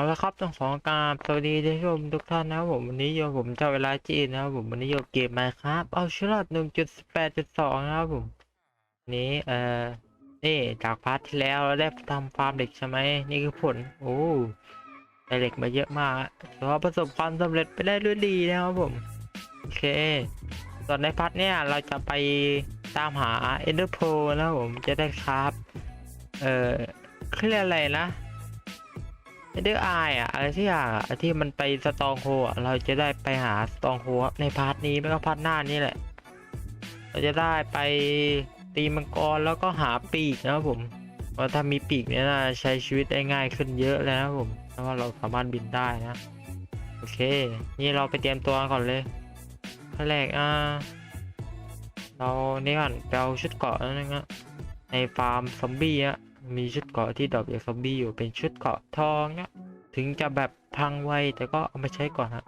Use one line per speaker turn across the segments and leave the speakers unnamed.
เอาละครับต้องขอกราบสวัสดีท่านผู้ชมทุกท่านนะครับผมวันนี้โยผมเจ้าเวลาจีนนะครับผมวันนี้โยเกมมาครับเอาชลอดหนึ่งจุดแปดจุดสองนะครับผมนี้เอ่อนี่จากพาร์ทที่แล้วเราได้ทำฟาร์มเด็กใช่ไหมนี่คือผลโอ้ได้เหล็กมาเยอะมากอะถือว่าประสบความสำเร็จไปได้ด้วยดีนะครับผมโอเคส่วนในพาร์ทเนี้ยเราจะไปตามหา Ender Pearl นะครับผมจะได้ครับเอ่อเขาเรียอะไรนะ เอเดอร์ไออะอะไรที่อย่างอะที่มันไปสตองโฮอะเราจะได้ไปหาสตองโฮในพาร์ทนี้ไม่ก็พาร์ทหน้านี่แหละ เราจะได้ไปตีมังกรแล้วก็หาปีกนะครับผมเพราะถ้ามีปีกเนี่ยนะใช้ชีวิตได้ง่ายขึ้นเยอะเลยนะครับผมเพราะว่าเราสามารถบินได้นะ โอเค นี่เราไปเตรียมตัวก่อนเลยขั้นแรกอ่าเรานี่ก่อนไปเอาชุดเกราะนั่นนะในฟาร์มซอมบี้อะ มีชุดเกราะที่ดรอปจากซอมบี้อยู่เป็นชุดเกราะทองเนี่ยถึงจะแบบพังไวแต่ก็เอามาใช้ก่อนฮะ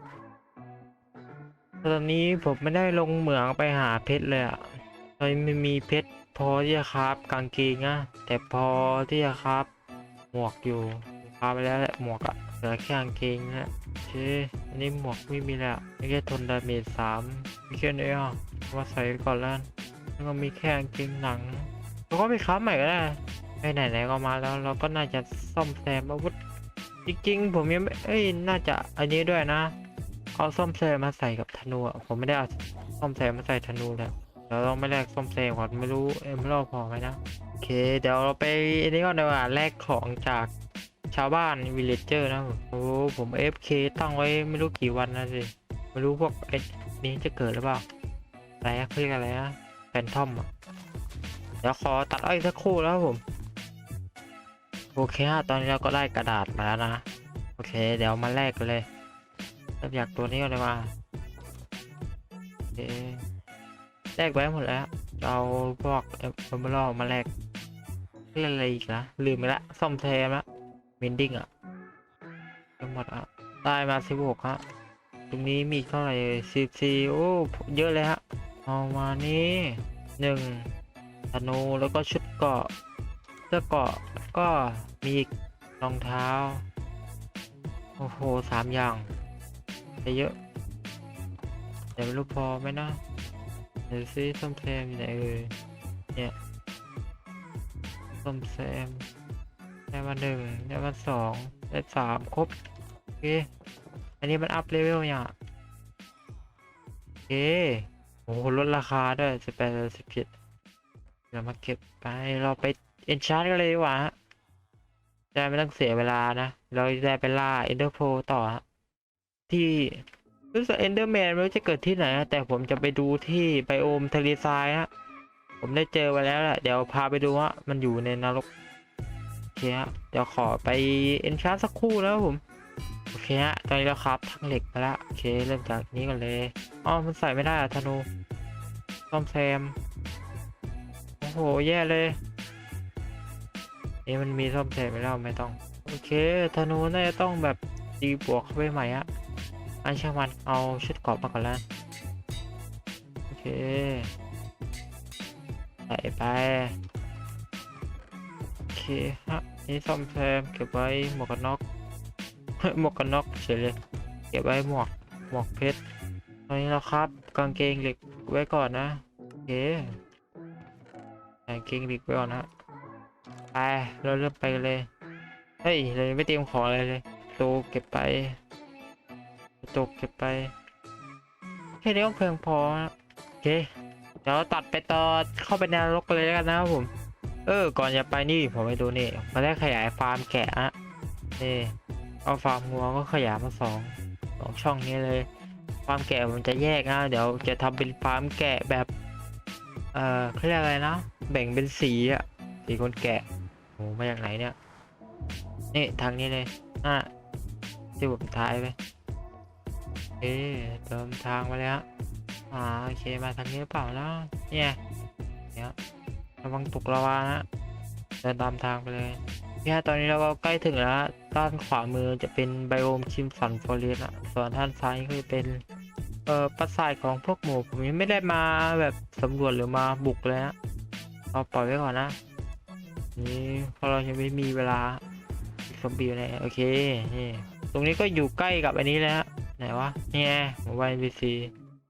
ตอนนี้ผมไม่ได้ลงเหมืองไปหาเพชรเลยอะตอนไม่มีเพชรพอที่จะคราฟกางเกงอะแต่พอที่จะคราฟหมวกอยู่คราฟไปแล้วแหละหมวกอะเหลือแค่กางเกงนะโอเคอันนี้หมวกไม่มีแล้วไม่แค่ทนดาเมจสามมีแค่นี้อะว่าใส่ก่อนแล้วแล้วก็มีแค่กางเกงหนังแล้วก็ไปคราฟใหม่ก็ได้ ไปไหนๆก็มาแล้วเราก็น่าจะซ่อมแซมอาวุธ จริงๆ ผมยังไม่เอ้ยน่าจะอันนี้ด้วยนะ เอาซ่อมแซมมาใส่กับธนูอะผมไม่ได้เอาซ่อมแซมมาใส่ธนูเลยเดี๋ยวเราไม่แลกซ่อมแซมก่อนไม่รู้เอ็มรอบพอไหมนะโอเค เดี๋ยวเราไปอันนี้ก่อนดีกว่าแลกของจากชาวบ้านวิลเลจเจอร์นะผมโอ้ผม FK ตั้งไว้ไม่รู้กี่วันนะสิไม่รู้พวกไอ้นี้จะเกิดหรือเปล่าอะไรอะเรียกอะไรนะแฟนทอมอะเดี๋ยวขอตัดอ้อยสักครู่แล้วผม โอเคฮะตอนนี้เราก็ได้กระดาษมาแล้วนะ โอเค เดี๋ยวมาแลกกันเลยเริ่มจากตัวนี้เลยว่าโอเคแลกไว้หมดแล้วเอาพวกเอเมอรัลมาแลกเรื่องอะไรอีกนะลืมไปละซ่อมแซมละมินดิ้งอะทั้งหมดอะได้มาสิบหกฮะตรงนี้มีเท่าไหร่สิบสี่โอ้เยอะเลยฮะเอามานี้หนึ่งธนูแล้วก็ชุดเกาะ สื้อเกาะก็มีรองเท้า โอ้โหสามอย่างไปเยอะแต่ไม่รู้พอไหมนะเดี๋ยวซิส้มแซมอยู่ไหนเอ่ยเนี่ยส้มแซมได้มาหนึ่งได้มาสองได้สามครบโอเคอันนี้มันอัพเลเวลยังอะโอเคโอ้โหลดราคาด้วยสิบแปดสิบเจ็ดเดี๋ยวมาเก็บไปเราไป เอนชาร์ดกันเลยดีกว่าฮะจะไม่ต้องเสียเวลานะ เราจะได้ไปล่าเอนเดอร์โพต่อ ที่รู้สึกเอนเดอร์แมนไม่รู้จะเกิดที่ไหน แต่ผมจะไปดูที่ไบโอมทะเลทรายฮะผมได้เจอไว้แล้วแหละเดี๋ยวพาไปดูว่ามันอยู่ในนรกโอเคฮะเดี๋ยวขอไปเอนชาร์ดสักครู่แล้วผมโอเคฮะตอนนี้เราครับทั้งเหล็กไปละโอเคเริ่มจากนี้ก่อนเลยอ๋อมันใส่ไม่ได้อะธนูซ่อมแซมโอ้โหแย่เลย นี่มันมีซ่อมแซมไปแล้วไม่ต้อง โอเคธนูน่าจะต้องแบบตีบวกเข้าไปใหม่อะอันช่างมันเอาชุดเกราะมาก่อนแล้วโอเคใส่ไปโอเคฮะนี่ซ่อมแซมเก็บไว้หมวกกันน็อกหมวกกันน็อกเฉยเลยเก็บไว้หมวกหมวกเพชรตอนนี้เราครับกางเกงเหล็กไว้ก่อนนะโอเคกางเกงเหล็กไว้ก่อนนะ ไปเราเริ่มไปเลย เฮ้ยเรายังไม่เตรียมของอะไรเลยตูเก็บไปตกเก็บไปแค่นี้ก็เพียงพอโอเคเดี๋ยวตัดไปต่อเข้าไปในนรกเลยแล้วกันนะครับผม เออ ก่อนจะไปนี่ผมไปดูนี่มาได้ขยายฟาร์มแกะอะนี่เอาฟาร์มงัวก็ขยายมาสองสองช่องนี้เลย ฟาร์มแกะผมจะแยกนะเดี๋ยวจะทำเป็นฟาร์มแกะแบบ เอ่อเขาเรียกอะไรนะ แบ่งเป็นสีอะ สีคนแกะโอ้มาจากไหนเนี่ยนี่ทางนี้เลยอะที่ผมท้ายไปเอ๊เติมทางมาแล้วอ่าโอเคมาทางนี้เปล่านะเนี่ยเนี่ยระวังตกระวานะเดินตามทางไปเลยเนี่ยตอนนี้เราก็ใกล้ถึงแล้วด้านขวามือจะเป็นไบโอมคิมสันฟอเรสต์อะส่วนด้านซ้ายก็จะเป็นเอ่อปราสาทของพวกหมูผมยังไม่ได้มาแบบสำรวจหรือมาบุกเลยฮะเอาปล่อยไว้ก่อนนะ นี่เพราะเรายังไม่มีเวลาซอมบี้อยู่ไหนโอเคนี่ตรงนี้ก็อยู่ใกล้กับอันนี้แล้วไหนวะนี่ไงหมู่บ้าน NPC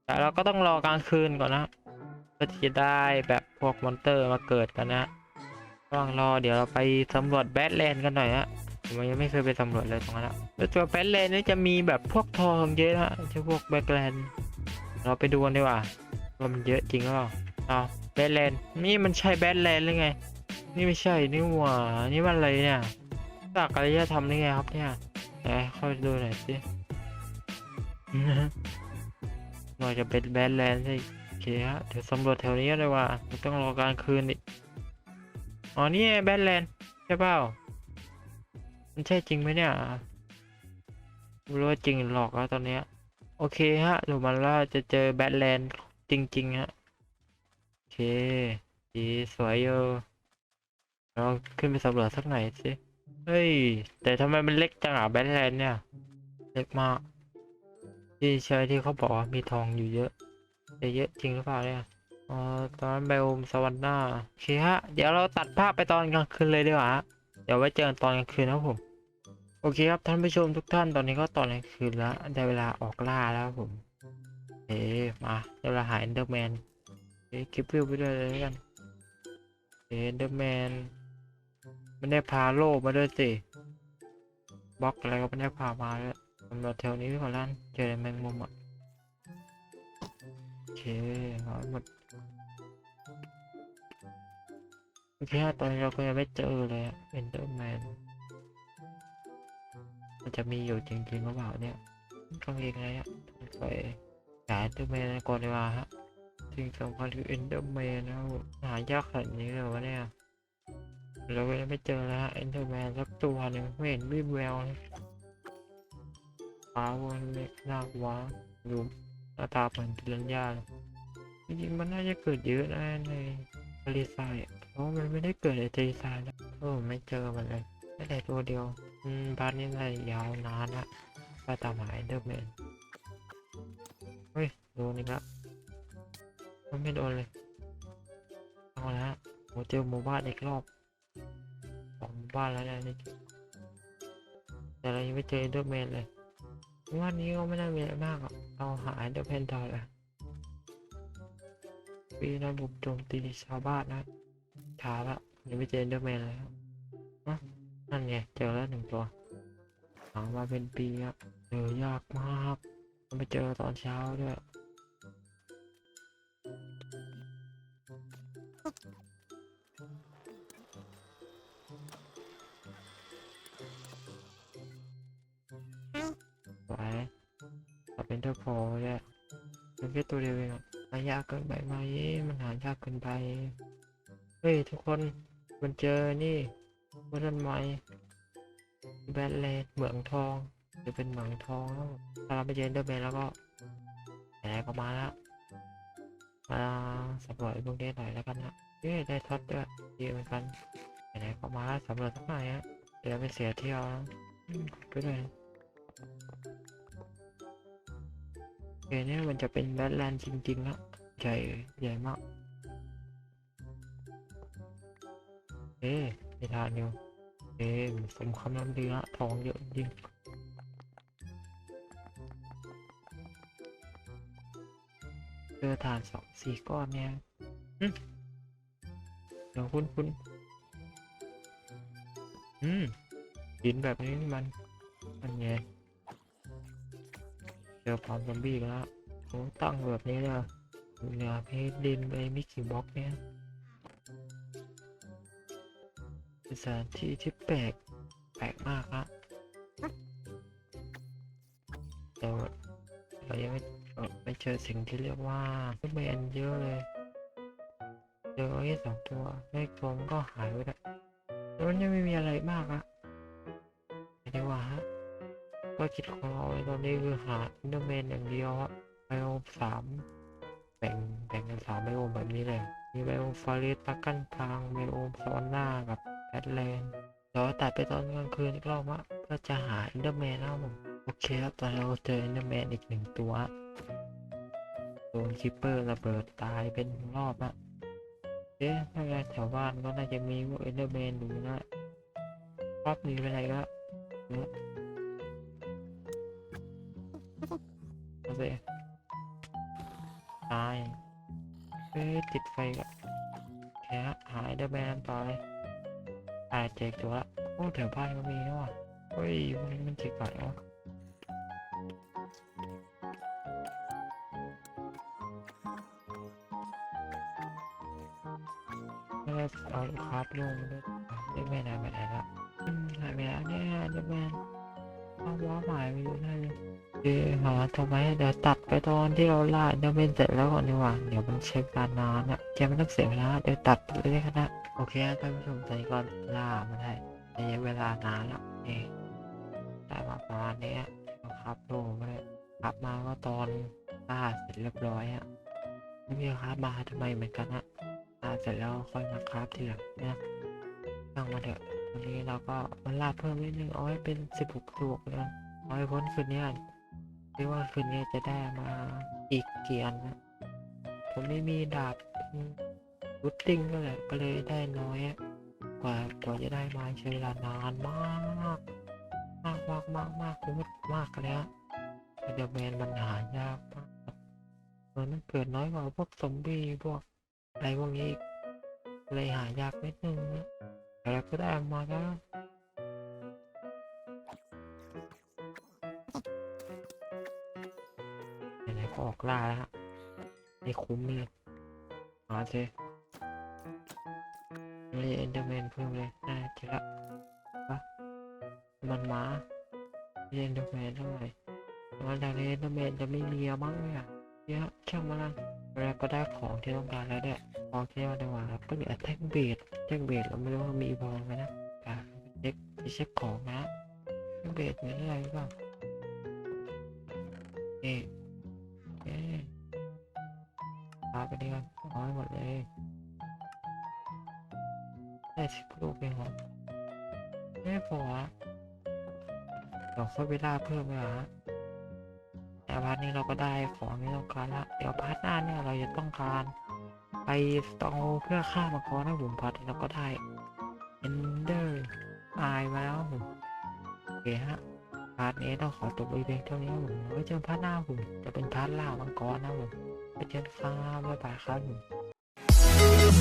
แต่เราก็ต้องรอกลางคืนก่อนนะเพื่อที่จะได้แบบพวกมอนเตอร์มาเกิดกันนะต้องรอเดี๋ยวเราไปสำรวจแบทแลนด์กันหน่อยฮะผมยังไม่เคยไปสำรวจเลยตรงนั้นอะแล้วตัวแบทแลนด์นี่จะมีแบบพวกทองเยอะนะใช่พวกแบทแลนด์เราไปดูกันดีกว่าว่ามันเยอะจริงหรือเปล่าเอาแบทแลนด์นี่มันใช่แบทแลนด์หรือไง นี่ไม่ใช่นี่หว่านี่มันอะไรเนี่ยจากอารยธรรมนี่ไงครับเนี่ยไหนเข้าดูหน่อยสิหน่อยจะเป็นแบดแลนด์สิโอเคฮะเดี๋ยวสำรวจแถวนี้เลยว่าต้องรอกลางคืนอีกอ๋อนี่แบดแลนด์ใช่เปล่ามันใช่จริงไหมเนี่ยไม่รู้ว่าจริงหรือหลอกแล้วตอนเนี้ย โอเคฮะดูมันว่าจะเจอแบดแลนด์จริงๆฮะโอเคดีสวยอยู่ เราขึ้นไปสำรวจสักหน่อยสิ เฮ้ย แต่ทำไมมันเล็กจังอะแบดแลนด์เนี่ย เล็กมาก ที่ใช่ที่เขาบอกว่ามีทองอยู่เยอะแต่เยอะจริงหรือเปล่าเนี่ยอ๋อตอนนั้นไบโอมสวรรค์หน้าโอเคฮะ เดี๋ยวเราตัดภาพไปตอนกลางคืนเลยดีกว่าเดี๋ยวไว้เจอกันตอนกลางคืนนะผม โอเคครับท่านผู้ชมทุกท่านตอนนี้ก็ตอนกลางคืนแล้วได้เวลาออกล่าแล้วผมเอ๊มาได้เวลาหาเอนเดอร์แมนเอ๊คลิปวิวไปด้วยเลยกันเอนเดอร์แมน ไม่ได้พาโลมาด้วยสิบล็อกอะไรก็ไม่ได้พามาด้วยสำรวจแถวนี้ก่อนล้านเจอแมงมุมอะโอเคเอาให้หมดโอเคฮะตอนนี้เราก็ยังไม่เจอเลยอะเอนเดอร์แมนมันจะมีอยู่จริงๆหรือเปล่าเนี่ยต้องเองไงอะต้องไปหาเอนเดอร์แมนก่อนดีกว่าฮะสิ่งสำคัญคือเอนเดอร์แมนนะหายากขนาดนี้เลยวะเนี่ย เราก็ยังไม่เจอแล้วฮะเอนเดอร์แมนสักตัวหนึ่งไม่เห็นวิบแววเลยฟ้าวนเล็กนากว้าดูหน้าตาเหมือนปิรันยาเลยจริงๆมันน่าจะเกิดเยอะนะในทะเลทรายเพราะมันไม่ได้เกิดในทะเลทรายแล้วโอ้ไม่เจอมันเลยไม่แต่ตัวเดียว อืมบ้านนี้น่าจะยาวนานละไปตามหาเอนเดอร์แมนเฮ้ยโดนอีกแล้วมันไม่โดนเลยเอาละโหเจอหมู่บ้านอีกรอบ บ้านแล้วนะนี่แต่เรายังไม่เจอเดอร์แมนเลยวันนี้ก็ไม่ได้มีอะไรมากเราหาเดอร์เพนต่อเลยปีนะบุกโจมตีชาวบ้านนะช้าละยังไม่เจอเดอร์แมนเลยครับอะนั่นไงเจอแล้วหนึ่งตัวหามาเป็นปีอะเจอยากมากไม่เจอตอนเช้าด้วย สวยเอเป็นเดอร์พอเนี่ยมันแค่ตัวเดียวเองอะมันยากเกินไปไหมมันหายากเกินไป เฮ้ย ทุกคนมันเจอนี่ว่าต้นไม้แบทแลนด์เหมืองทองจะเป็นเหมืองทองแล้วถ้าเราไปเจอเดอร์แมนแล้วก็ไหนก็มาแล้วมาสำรวจพวกนี้หน่อยแล้วกันนะเย้ยได้ท็อตด้วยดีเหมือนกันไหนก็มาสำรวจสักหน่อยฮะเดี๋ยวไม่เสียเที่ยวนะไปเลย เคเนี่ยมันจะเป็นแบทแลนด์จริงๆแล้วใหญ่ใหญ่มากเอ๊ะไม่ทานอยู่เอ๊ะสมคำน้ำดีละทองเยอะจริงเจอฐานสองสี่ก้อนเนี่ยเดี๋ยวคุณคุณอืมหินแบบนี้มัน มันไง เจอพร้อมซอมบี้กันแล้วโอ้ตั้งแบบนี้เลยเหนือเพชรดินไปมิกกี้บ็อกเนี่ยเป็นสถานที่ที่แปลกแปลกมากละแต่ว่าเรายังไม่เอ่อไม่เจอสิ่งที่เรียกว่าลูกแมนเยอะเลยเจอแค่สองตัวไม่ตัวมันก็หายไปแล้วแล้วมันยังไม่มีอะไรมากอะ ก็คิดของเราตอนนี้คือหาอินเดอร์แมนอย่างเดียวอะไบโอมสามแบ่งแบ่งเป็นสามไบโอมแบบนี้เลยมีไบโอมฟอเรสต์ตะกั้นทางไบโอมซอนหน้ากับแบทแลนด์เดี๋ยวตัดไปตอนกลางคืนอีกรอบวะเพื่อจะหาเอนเดอร์แมนนะครับผมโอเคครับตอนเราเจอเอนเดอร์แมนอีกหนึ่งตัวโดนคิปเปอร์ระเบิดตายเป็นรอบอะเอ๊ะถ้าแถวบ้านก็น่าจะมีพวกเอนเดอร์แมนอยู่นะรอบนี้ไปไหนก็ เนี่ยตายเฮ้ยติดไฟกับแค่หายเดอร์แมนต่อเลยตายเจกตัวละโอ้แถวบ้านก็มีนะวะเฮ้ยวันนี้มันเจิกก่อนวะไม่ได้เอาครับลงด้วยเดอร์แมนหายไปไหนละหายไปแล้วเนี่ยเดอร์แมนเอาว้าหมายไปอยู่นั่นเลย หาทำไมเดี๋ยวตัดไปตอนที่เราล่าเดยวเป็นเสร็จแล้วก่อนดีกว่าเดี๋ยวมันใช้เวลานานอะแกไม่ต้องเสียเวลาเดี๋ยวตัดเลยก็ได้โอเคท่านผู้ชมตอนนี้ก็ล่ามาได้ระยะเวลานานแล้วนี่ได้มาประมาณนี้ครับโลมาเลยครับมาก็ตอนล่าเสร็จเรียบร้อยอะไม่มีครับมาทำไมเหมือนกันอะล่าเสร็จแล้วค่อยมาครับทีหลังนะตั้งมาเถอะวันนี้เราก็มาล่าเพิ่มนิดนึงเอาไว้เป็นสิบหกตัวเลยเอาไว้พ้นคืนนี้ ไม่ว่าคืนนี้จะได้มาอีกเกี่อันนะ ผมไม่มีดาบรุตติ้งก็แหละก็เลยได้น้อยกว่ากว่าจะได้มาใช้เวลานานมาก มากมากมากมากมากมากเลยฮะเดอะแมนมันหายากมากมันมันเกิดน้อยกว่าพวกซอมบี้พวกอะไรพวกนี้อีกเลยหายากนิดนึงนะแต่เราก็ได้มาแล้ว ออกล่าแล้วฮะไม่คุ้มเลยมาเจเลยเอนเดอร์แมนเพิ่มเลยน่าจะละปะมันมาเอนเดอร์แมนเท่าไหร่วันจากนี้เอนเดอร์แมนจะไม่มีแล้วมั้งเนี่ยเยอะช่างมันละแล้วก็ได้ของที่ต้องการแล้วเนี่ยของที่เราได้ว่าก็เหลือแท่งเบสแท่งเบสเราไม่รู้ว่ามีพอไหมนะอะเช็คเช็คของนะแท่งเบสมีอะไรบ้างเอ๊ะ ไปดีกันเอาให้หมดเลยได้สิบลูกเองหรอไม่พอเดี๋ยวค่อยไปล่าเพิ่มเลยเหรอฮะแต่พาร์ทนี้เราก็ได้ของที่ต้องการละเดี๋ยวพาร์ทหน้าเนี่ยเราจะต้องการไปสตองเพื่อฆ่ามังกรนะผมพาร์ทนี้เราก็ได้ Ender Eye มาแล้วผมโอเคฮะพาร์ทนี้ต้องขอจบไปเพียงเท่านี้ผมไว้เจอพาร์ทหน้าผมจะเป็นพาร์ทล่ามังกรนะผม ไปเจอกันครับบ๊ายบายครับผม